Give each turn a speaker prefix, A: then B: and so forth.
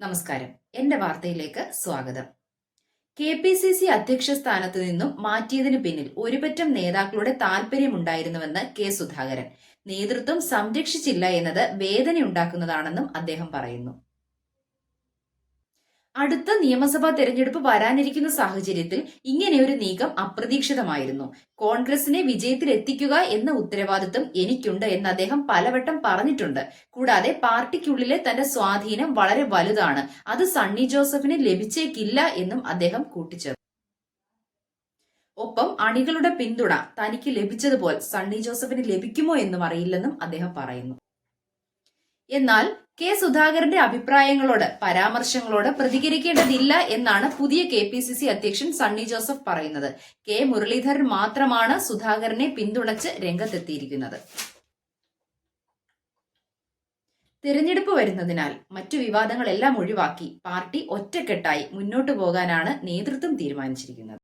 A: നമസ്കാരം. എന്റെ വാർത്തയിലേക്ക് സ്വാഗതം. കെ പി സി സി അധ്യക്ഷ സ്ഥാനത്ത് നിന്നും മാറ്റിയതിനു പിന്നിൽ ഒരുപറ്റം നേതാക്കളുടെ താൽപര്യമുണ്ടായിരുന്നുവെന്ന് കെ സുധാകരൻ. നേതൃത്വം സംരക്ഷിച്ചില്ല എന്നത് വേദനയുണ്ടാക്കുന്നതാണെന്നും അദ്ദേഹം പറയുന്നു. അടുത്ത നിയമസഭാ തെരഞ്ഞെടുപ്പ് വരാനിരിക്കുന്ന സാഹചര്യത്തിൽ ഇങ്ങനെയൊരു നീക്കം അപ്രതീക്ഷിതമായിരുന്നു. കോൺഗ്രസിനെ വിജയത്തിലെത്തിക്കുക എന്ന ഉത്തരവാദിത്വം എനിക്കുണ്ട് എന്ന് അദ്ദേഹം പലവട്ടം പറഞ്ഞിട്ടുണ്ട്. കൂടാതെ പാർട്ടിക്കുള്ളിലെ തന്റെ സ്വാധീനം വളരെ വലുതാണ്. അത് സണ്ണി ജോസഫിന് ലഭിച്ചേക്കില്ല എന്നും അദ്ദേഹം കൂട്ടിച്ചേർത്തു. ഒപ്പം അണികളുടെ പിന്തുണ തനിക്ക് ലഭിച്ചതുപോലെ സണ്ണി ജോസഫിന് ലഭിക്കുമോ എന്നും അറിയില്ലെന്നും അദ്ദേഹം പറയുന്നു. എന്നാൽ കെ സുധാകരന്റെ അഭിപ്രായങ്ങളോട് പരാമർശങ്ങളോട് പ്രതികരിക്കേണ്ടതില്ല എന്നാണ് പുതിയ കെ പി സി സി അധ്യക്ഷൻ സണ്ണി ജോസഫ് പറയുന്നത്. കെ മുരളീധരൻ മാത്രമാണ് സുധാകരനെ പിന്തുണച്ച് രംഗത്തെത്തിയിരിക്കുന്നത്. തിരഞ്ഞെടുപ്പ് വരുന്നതിനാൽ മറ്റു വിവാദങ്ങളെല്ലാം ഒഴിവാക്കി പാർട്ടി ഒറ്റക്കെട്ടായി മുന്നോട്ടു പോകാനാണ് നേതൃത്വം തീരുമാനിച്ചിരിക്കുന്നത്.